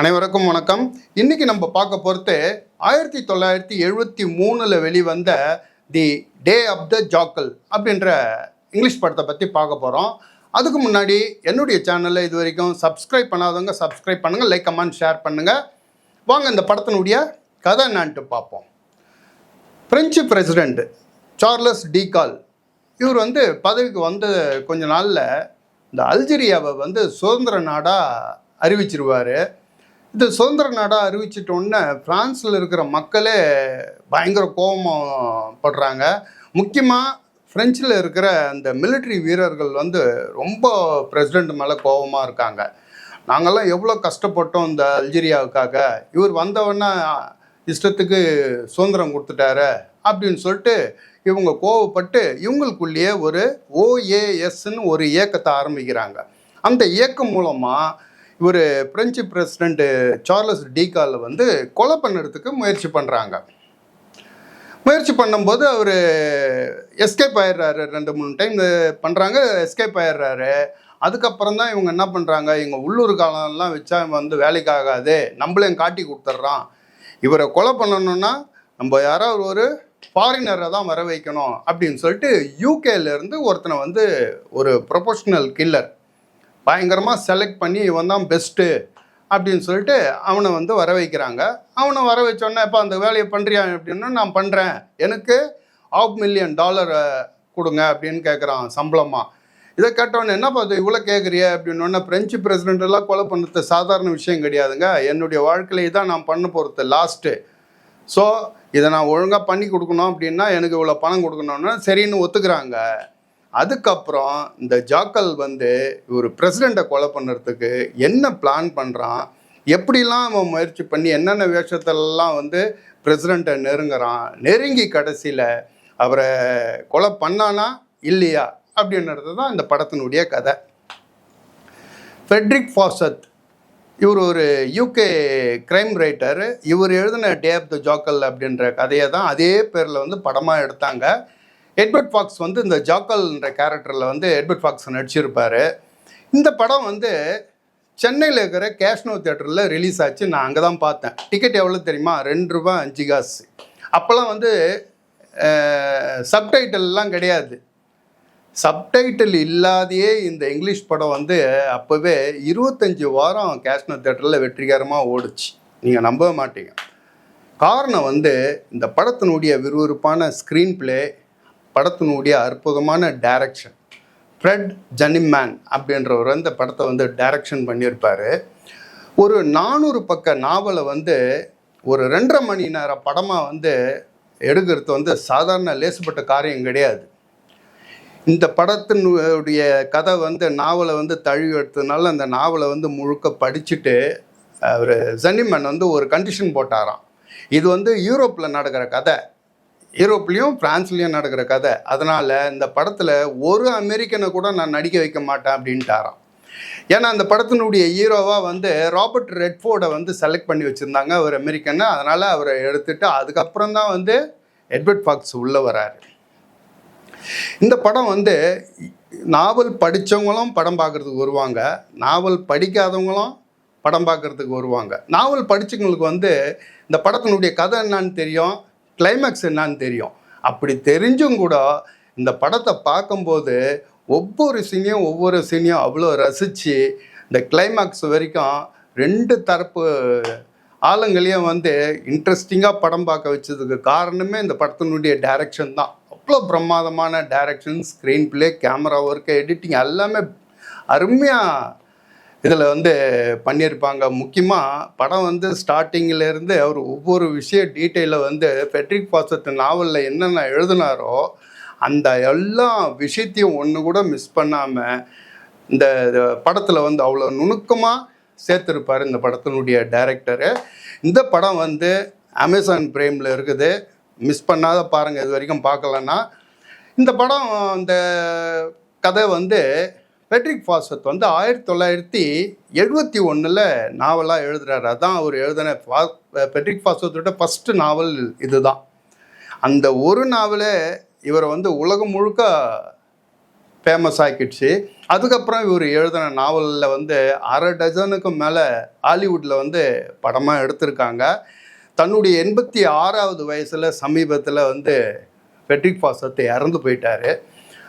அனைவருக்கும் வணக்கம். இன்றைக்கி நம்ம பார்க்க பொறுத்து ஆயிரத்தி தொள்ளாயிரத்தி எழுபத்தி மூணில் வெளிவந்த the day of the jackal அப்படின்ற இங்கிலீஷ் படத்தை பற்றி பார்க்க போகிறோம் அதுக்கு முன்னாடி என்னுடைய சேனலை இது வரைக்கும் சப்ஸ்கிரைப் பண்ணாதவங்க சப்ஸ்கிரைப் பண்ணுங்கள் லைக் கமெண்ட் ஷேர் பண்ணுங்கள் வாங்க இந்த படத்தினுடைய கதை என்னான்ட்டு பார்ப்போம். பிரெஞ்சு பிரசிடெண்ட் சார்லஸ் டிகால் இவர் வந்து பதவிக்கு வந்த கொஞ்ச நாளில் இந்த அல்ஜீரியாவை வந்து சுதந்திர நாடாக அறிவிச்சிருவார். இது சுதந்திர நாடாக அறிவிச்சிட்டோன்னே ஃப்ரான்ஸில் இருக்கிற மக்களே பயங்கர கோபப்படுறாங்க முக்கியமாக ஃப்ரெஞ்சில் இருக்கிற அந்த மிலிட்ரி வீரர்கள் வந்து ரொம்ப பிரசிடெண்ட் மேலே கோபமாக இருக்காங்க. நாங்கள்லாம் எவ்வளோ கஷ்டப்பட்டோம் இந்த அல்ஜீரியாவுக்காக. இவர் வந்தவொடனே இஷ்டத்துக்கு சுதந்திரம் கொடுத்துட்டாரு அப்படின்னு சொல்லிட்டு இவங்க கோவப்பட்டு இவங்களுக்குள்ளேயே ஒரு ஓஏஎஸ்ன்னு ஒரு இயக்கத்தை ஆரம்பிக்கிறாங்க. அந்த இயக்கம் மூலமாக இவர் பிரெஞ்சு பிரசிடென்ட் சார்லஸ் டீகால் வந்து கொலை பண்ணுறதுக்கு முயற்சி பண்ணுறாங்க முயற்சி பண்ணும்போது அவர் எஸ்கேப் ஆயிடுறாரு ரெண்டு மூணு டைம் பண்ணுறாங்க எஸ்கேப் ஆயிடுறாரு. அதுக்கப்புறம் தான் இவங்க என்ன பண்ணுறாங்க எங்கள் உள்ளூர் காலம்லாம் வச்சா இவன் வந்து வேலைக்கு ஆகாது நம்மளையும் காட்டி கொடுத்துட்றான். இவரை கொலை பண்ணணும்னா நம்ம யாராவது ஒரு ஃபாரினரை தான் வர வைக்கணும் அப்படின்னு சொல்லிட்டு யூகேலேருந்து ஒருத்தனை வந்து ஒரு ப்ரொஃபஷ்னல் கில்லர் பயங்கரமாக செலக்ட் பண்ணி இவன் தான் பெஸ்ட்டு அப்படின்னு சொல்லிட்டு அவனை வந்து வர வைக்கிறாங்க. அவனை வர வச்சோன்னே இப்போ அந்த வேலையை பண்ணுறியா அப்படின்னா நான் பண்ணுறேன் எனக்கு ஆஃப் மில்லியன் டாலர் கொடுங்க அப்படின்னு கேட்குறான் சம்பளமாக இதை கேட்டவொன்னே என்ன பார்த்து இவ்வளோ கேட்குறிய அப்படின்னோடனே பிரெஞ்சு பிரசிடென்டெல்லாம் கொலை பண்ணுறது சாதாரண விஷயம் கிடையாதுங்க. என்னுடைய வாழ்க்கையில தான் நான் பண்ண போகிறது லாஸ்ட்டு ஸோ இதை நான் ஒழுங்காக பண்ணி கொடுக்கணும் அப்படின்னா எனக்கு இவ்வளோ பணம் கொடுக்கணும்னா சரின்னு ஒத்துக்கிறாங்க. அதுக்கப்புறம் இந்த ஜாக்கல் வந்து ஒரு பிரசிடெண்ட்டை கொலை பண்ணுறதுக்கு என்ன பிளான் பண்ணுறான் எப்படிலாம் அவன் முயற்சி பண்ணி என்னென்ன வேஷத்திலலாம் வந்து பிரசிடெண்ட்டை நெருங்குறான்? நெருங்கி கடைசியில் அவரை கொலை பண்ணானா? இல்லையா? அப்படின்றது தான் இந்த படத்தினுடைய கதை. ஃபெட்ரிக் ஃபாசத் இவர் ஒரு யூகே கிரைம் ரைட்டர் இவர் எழுதின டே ஆஃப் த ஜாக்கல் அப்படின்ற கதையை தான் அதே பேரில் வந்து படமாக எடுத்தாங்க. எட்வர்ட் ஃபாக்ஸ் வந்து இந்த ஜாக்கல்ன்ற கேரக்டரில் வந்து எட்வர்ட் ஃபாக்ஸ் நடிச்சிருப்பார். இந்த படம் வந்து சென்னையில் இருக்கிற கேஷ்னோ தேட்டரில் ரிலீஸ் ஆச்சு. நான் அங்கே தான் பார்த்தேன். டிக்கெட் எவ்வளோ தெரியுமா? ரெண்டு ரூபா அஞ்சு காசு. அப்போல்லாம் வந்து சப்டைட்டில்லாம் கிடையாது. சப்டைட்டில் இல்லாதையே இந்த இங்கிலீஷ் படம் வந்து அப்போவே இருபத்தஞ்சி வாரம் கேஷ்னோ தேட்டரில் வெற்றிகரமாக ஓடுச்சு. நீங்கள் நம்பவே மாட்டீங்க. காரணம் வந்து இந்த படத்தினுடைய விறுவிறுப்பான ஸ்க்ரீன் பிளே படத்தினுடைய அற்புதமான டைரக்ஷன் ஃப்ரெட் ஜனிமேன் அப்படின்றவர் இந்த படத்தை வந்து டைரக்ஷன் பண்ணியிருப்பார். ஒரு நானூறு பக்க நாவலை வந்து ஒரு ரெண்டரை மணி நேர படமாக வந்து எடுக்கிறது வந்து சாதாரண லேசுப்பட்ட காரியம் கிடையாது. இந்த படத்தினுடைய கதை வந்து நாவலை வந்து தழுவி எடுத்ததுனால அந்த நாவலை வந்து முழுக்க படிச்சுட்டு அவர் ஜனிமன் வந்து ஒரு கண்டிஷன் போட்டாராம். இது வந்து யூரோப்பில் நடக்கிற கதை. யூரோப்லேயும் ஃப்ரான்ஸ்லேயும் நடக்கிற கதை. அதனால் இந்த படத்தில் ஒரு அமெரிக்கனை கூட நான் நடிக்க வைக்க மாட்டேன் அப்படின்ட்டாராம். ஏன்னா அந்த படத்தினுடைய ஹீரோவாக வந்து ராபர்ட் ரெட்ஃபோர்டை வந்து செலக்ட் பண்ணி வச்சுருந்தாங்க. அவர் அமெரிக்கன்னு. அதனால் அவரை எடுத்துட்டு அதுக்கப்புறம் தான் வந்து எட்வர்ட் ஃபாக்ஸ் உள்ளே வராரு. இந்த படம் வந்து நாவல் படித்தவங்களும் படம் பார்க்குறதுக்கு வருவாங்க. நாவல் படிக்காதவங்களும் படம் பார்க்குறதுக்கு வருவாங்க. நாவல் படித்தவங்களுக்கு வந்து இந்த படத்தினுடைய கதை என்னான்னு தெரியும். கிளைமேக்ஸ் என்னான்னு தெரியும். அப்படி தெரிஞ்சும் கூட இந்த படத்தை பார்க்கும்போது ஒவ்வொரு சீனையும் ஒவ்வொரு சீனையும் அவ்வளோ ரசித்து இந்த கிளைமேக்ஸ் வரைக்கும் ரெண்டு தரப்பு ஆளுங்களையும் வந்து இன்ட்ரெஸ்டிங்காக படம் பார்க்க வச்சதுக்கு காரணமே இந்த படத்தினுடைய டைரக்ஷன் தான். அவ்வளோ பிரமாதமான direction screenplay camera work editing எல்லாமே அருமையாக இதில் வந்து பண்ணியிருப்பாங்க. முக்கியமாக படம் வந்து ஸ்டார்டிங்கிலேருந்து அவர் ஒவ்வொரு விஷய டீட்டெயிலில் வந்து பெட்ரிக் பாசத்து நாவலில் என்னென்ன எழுதினாரோ அந்த எல்லா விஷயத்தையும் ஒன்று கூட மிஸ் பண்ணாமல் இந்த படத்தில் வந்து அவ்வளோ நுணுக்கமாக சேர்த்துருப்பார் இந்த படத்தினுடைய டைரக்டரு இந்த படம் வந்து அமேசான் பிரேமில் இருக்குது. மிஸ் பண்ணாத பாருங்கள் இது வரைக்கும் பார்க்கலன்னா. இந்த படம் இந்த கதை வந்து பெட்ரிக் ஃபாசத் வந்து ஆயிரத்தி தொள்ளாயிரத்தி எழுபத்தி ஒன்றில் நாவலாக எழுதுகிறார் அதான் அவர் எழுதின ஃபா பெட்ரிக் ஃபாசத்தோட ஃபஸ்ட்டு நாவல் இதுதான். அந்த ஒரு நாவலே இவரை வந்து உலகம் முழுக்க ஃபேமஸ் ஆக்கிடுச்சு. அதுக்கப்புறம் இவர் எழுதின நாவலில் வந்து அரை டஜனுக்கும் மேலே ஹாலிவுட்டில் வந்து படமாக எடுத்திருக்காங்க. தன்னுடைய எண்பத்தி ஆறாவது வயசில் சமீபத்தில் வந்து பெட்ரிக் பாசத்தை இறந்து போயிட்டார்.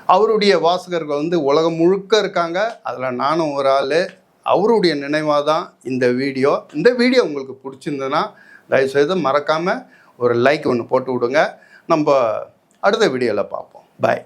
அவருடைய வாசகர்கள் வந்து உலகம் முழுக்க இருக்காங்க. அதில் நானும் ஒரு ஆள். அவருடைய நினைவாக தான் இந்த வீடியோ. இந்த வீடியோ உங்களுக்கு பிடிச்சிருந்ததுன்னா தயவுசெய்து மறக்காமல் ஒரு லைக் ஒன்று போட்டு விடுங்க. நம்ம அடுத்த வீடியோவில் பார்ப்போம். பாய்